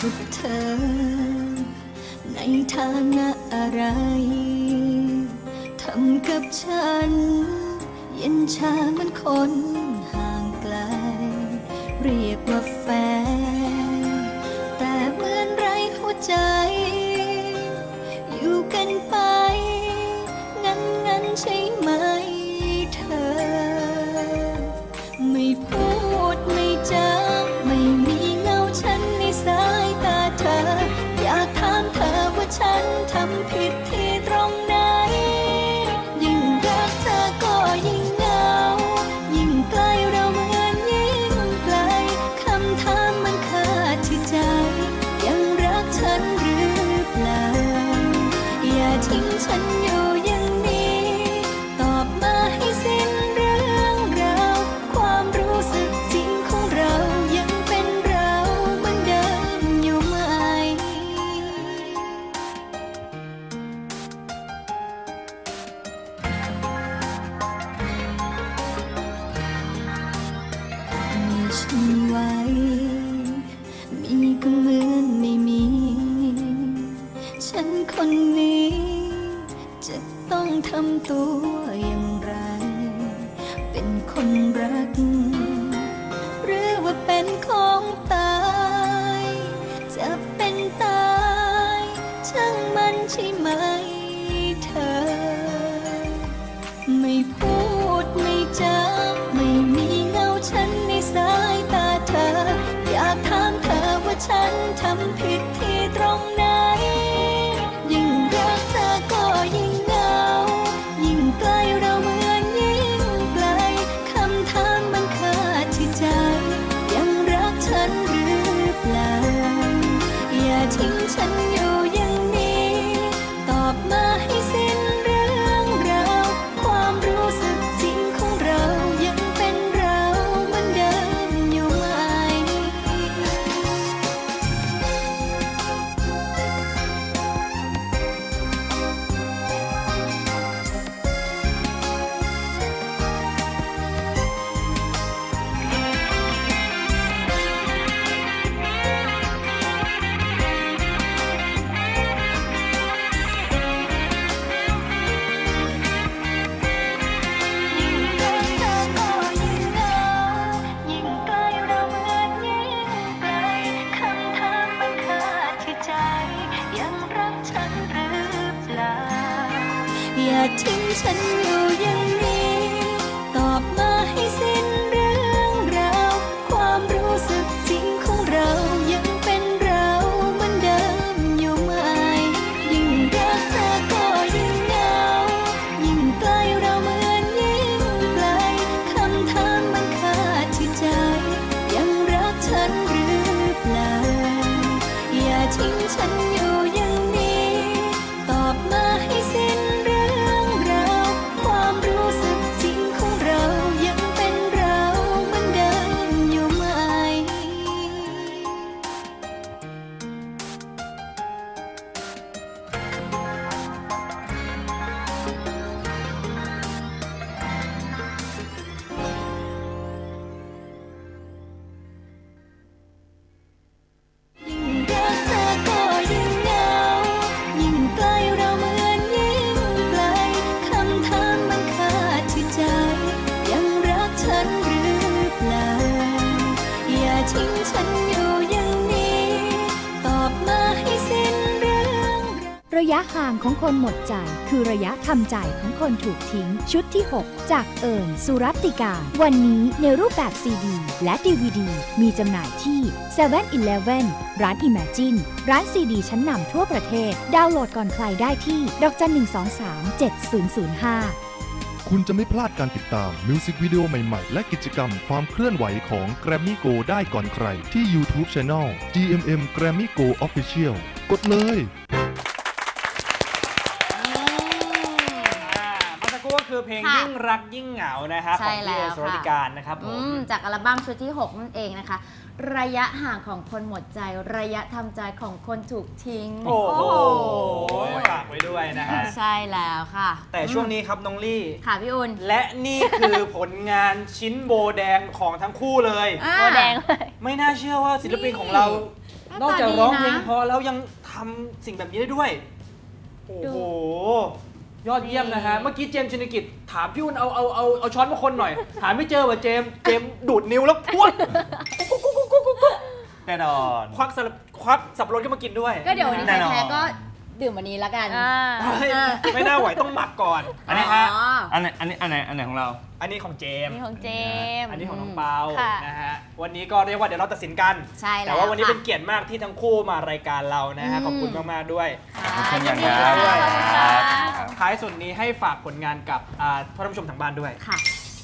กับเธอ ในฐานะอะไร ทำกับฉัน เย็นชาเหมือนคนห่างไกล เรียกว่าแฟน ก็เหมือนไม่มี ฉันคนนี้ จะต้องทำตัวอย่างไร เป็นคนรัก หรือว่าเป็นของตาย จะเป็นตาย ช่างมันใช่ไหม ฉันทำผิด อย่าทิ้งฉันอยู่อย่างนี้ ตอบมา ระยะห่างของคนหมดใจ คือระยะทำใจของคนถูกทิ้ง ชุดที่ 6 จากเอิญสุรัติการวันนี้ในรูปแบบซีดีและ DVD มีจำหน่ายที่7 e เ e ่ e อร้าน Imagine ร้านซีดีชั้นนำทั่วประเทศ ดาวน์โหลดก่อนใครได้ที่ ดอกจัน123 7005คุณจะไม่พลาดการติดตามมิวสิกวิดีโอใหม่ ๆ และกิจกรรมความเคลื่อนไหวของ Grammy Go ได้ก่อนใครที่ YouTube Channel GMM Grammy Go Official กดเลย ครู่ก็คือเพลงค่ะยิ่งรักยิ่งเหงานะครับใช่ของพี่แล้เอวสุรค่ะติการนะครับผอืม มจากอัลบั้มชุดที่ 6 นั่นเองนะคะ ระยะห่างของคนหมดใจ ระยะทำใจของคนถูกทิ้งโอ้โหฝากไว้ด้วยนะฮะใช่แล้วค่ะแต่ช่วงนี้ครับน้องลี่ ค่ะพี่อุ่นและนี่คือผลงานชิ้นโบแดงของทั้งคู่เลย อ่า โบแดงเลย ไม่น่าเชื่อว่าศิลปินของเราหน้าตานอกจากร้องเพลงดีนะเพอแล้วยังทำสิ่งแบบนี้ได้ด้วย โอ้โห ยอดเยี่ยมนะฮะ เมื่อกี้เจมส์ชินกิจถามพี่อุ่นเอาเอาเอาเอาช้อนมาคนหน่อยหาไม่เจอว่ะเจมส์เจมส์ดูดนิ้วแล้วพวดแน่นอน ควักสับควักสับปะรดขึ้นมากินด้วย ก็เดี๋ยววันนี้แน่ใครนอนแพ้ก็ ดื่มวันนี้ละกัน อ่าเฮ้ยไม่น่าไหวต้องหมักก่อน อันนี้ฮะอ๋ออันไหนอันนี้อันไหนอันไหนของเรา อันนี้ของเจมส์นี่ของเจมส์ อันนี้ของน้องเปาค่ะ นะฮะ วันนี้ก็เรียกว่าเดี๋ยวเราตัดสินกัน ใช่แล้วแต่ว่าวันนี้ค่ะ เป็นเกียรติมากที่ทั้งคู่มารายการเรานะฮะอืมขอบคุณมากๆด้วยค่ะขอบคุณยินดีครับด้วยครับท้ายสุดนี้ให้ฝากผลงานกับอ่าท่านผู้ชมทางบ้านด้วย ค่ะ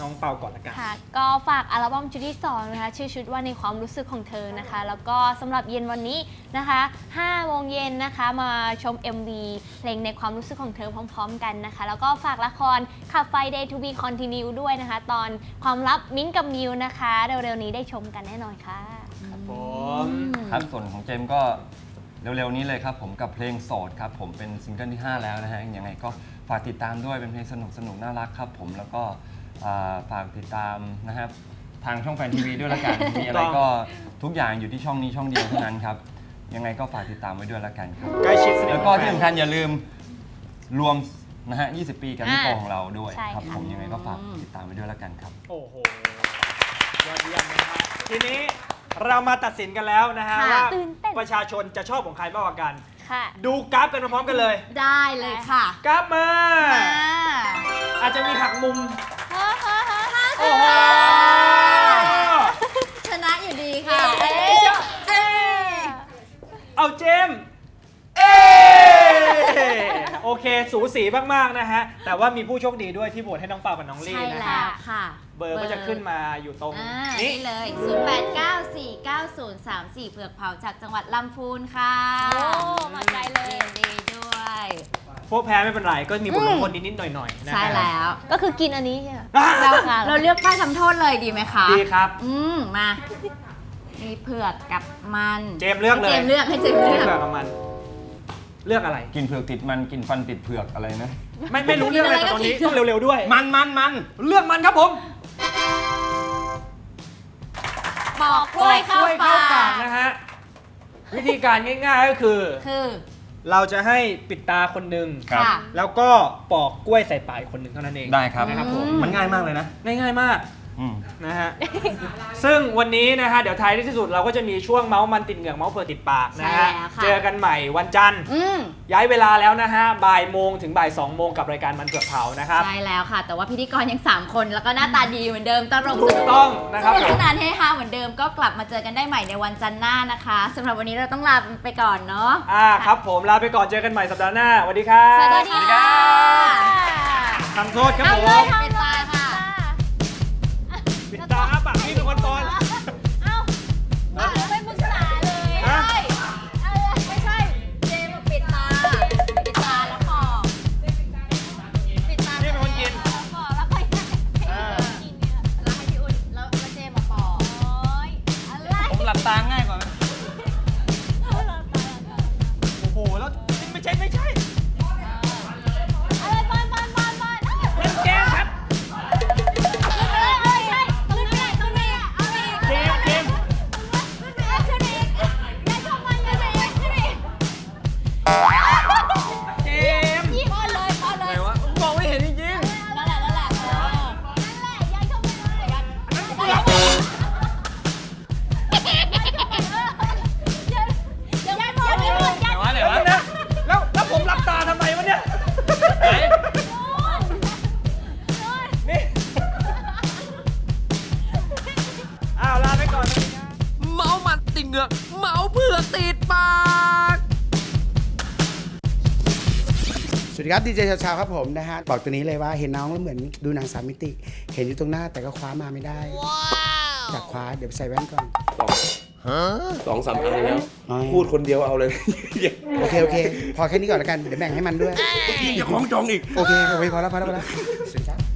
น้องเปาก่อนละกัน ค่ะ ก็ฝากอัลบั้มชุดที่2นะคะ ชื่อชุดว่าในความรู้สึกของเธอนะคะ แล้วก็สำหรับเย็นวันนี้นะคะ5โมงเย็นนะคะมาชม MV เพลงในความรู้สึกของเธอพร้อม ๆ กันนะคะ แล้วก็ฝากละครขับไฟ Day to be continue ด้วยนะคะ ตอนความลับมิ้นท์กับมิวนะคะ เร็วๆนี้ได้ชมกันแน่นอนค่ะ ครับผมครับส่วนของเจมส์ก็เร็วๆนี้เลยครับผมกับเพลงโสดครับผมเป็นซิงเกิลที่ 5 แล้วนะฮะยังไงก็ฝากติดตามด้วยเป็นเพลงสนุกสนุกๆน่ารักครับผมแล้วก็ อ่าฝากติดตามนะครับทางช่องแฟนทีวีด้วยละกัน มีอะไรก็ทุกอย่างอยู่ที่ช่องนี้ช่องเดียวเท่านั้นครับ ยังไงก็ฝากติดตามไว้ด้วยละกันครับ ใกล้ชิดสนิทแล้วก็บฟที่นสำคัญอย่าลืมรวมนะฮะ 20 ปีกับพี่โปอ่าของเราด้วยใช่ครับ ค่ะ ผมยังไงก็ฝากติดตามไว้ด้วยละกันครับ โอ้โหยอดเยี่ยมนะฮะทีนี้เรามาตัดสินกันแล้วนะฮะค่ะว่าตื่นเต้น ประชาชนจะชอบของใครมากกว่ากัน ค่ะ ดูกราฟกันพร้อมๆกันเลยได้เลยค่ะกราฟมามาอาจจะมีหักมุม เฮ้อเฮ้อเฮ้อ โอ้โห ชนะอยู่ดีค่ะ เย้ เอ้ยเอ้ย เอาเจมส์เอ้ โอเค สูสีมากๆนะฮะ แต่ว่ามีผู้โชคดีด้วยที่โหวตให้น้องเปากับน้องลี่ใช่นะแล้ฮะวค่ะ เบอร์ก็จะขึ้นมาอยู่ตรงอ่านี้ นี่เลย 08949034 เผือกเผาจากจังหวัดลำพูนค่ะโอ้มาไกลเลย นดีด้วย พวกแพ้ไม่เป็นไร ก็มีบทลงโทษนิดๆหน่อยๆนะฮะใช่แล้ว ก็คือกินอันนี้ใช่ไหม อะเราค่ะ เราเลือกป้ายทำโทษเลยดีไหมคะ ดีครับ อืม มา มีเผือกกับมันเจมส์เลือกเลย ให้เจมส์เลือกให้เจมส์เลืเลืออกกกับมัน เลือกอะไร กินเผือกติดมันกินฟันติดเผือกอะไรนะ ไม่ไม่รู้เรื่องอะไรแต่ตอนนี้ต้องเร็วๆด้วย มันมันมันเลือกมันครับผมปอกกล้วยเข้าปอกปากนะฮะวิธีการง่ายๆก็คือ คือเราจะให้ปิดตาคนหนึ่งครับค่ะแล้วก็ปอกกล้วยใส่ปากอีกคนหนึ่งเท่านั้นเองได้ครับนะครับผมมันง่ายมากเลยนะง่ายๆมาก อืม นะฮะ ซึ่งวันนี้นะฮะ เดี๋ยวท้ายที่สุดเราก็จะมีช่วงเมาส์มันติดเหงือกเมาส์เผื่อติดปากนะฮะ ใช่แล้วค่ะ เจอกันใหม่วันจันทร์ อืม ย้ายเวลาแล้วนะฮะ บ่ายโมงถึงบ่ายสองโมงกับรายการมันเผือกเผานะครับ ใช่แล้วค่ะ แต่ว่าพิธีกรยัง 3 คนแล้วก็หน้าตาดีเหมือนเดิมตลกถูกต้องนะครับสนุกผมสนานเฮฮาเหมือนเดิมก็กลับมาเจอกันได้ใหม่ในวันจันทร์หน้านะคะสำหรับวันนี้เราต้องลาไปก่อนเนาะอ่าครับผมลาไปก่อนเจอกันใหม่สัปดาห์หน้าสวัสดีครับสวัสดีค่ะทำโทษครับผมเป็นตาค่ะปิด ใช่ไม่ใช่ งือกเมาเผือกติดปาก สวัสดีครับดีเจชาวๆครับผมนะฮะบอกตัวนี้เลยว่าเห็นน้องแล้วเหมือนดูหนังสามมิติ เห็นอยู่ตรงหน้าแต่ก็คว้ามาไม่ได้อยากคว้าเดี๋ยวใส่แว่นก่อน สองสามอันแล้ว อ๋อ พูดคนเดียวเอาเลย โอเคโอเค พอแค่นี้ก่อนแล้วกันเดี๋ยวแบ่งให้มันด้วยอย่าคล้องจองอีก โอเคโอเคพอแล้วพอแล้วพอแล้วสวัสดีครับ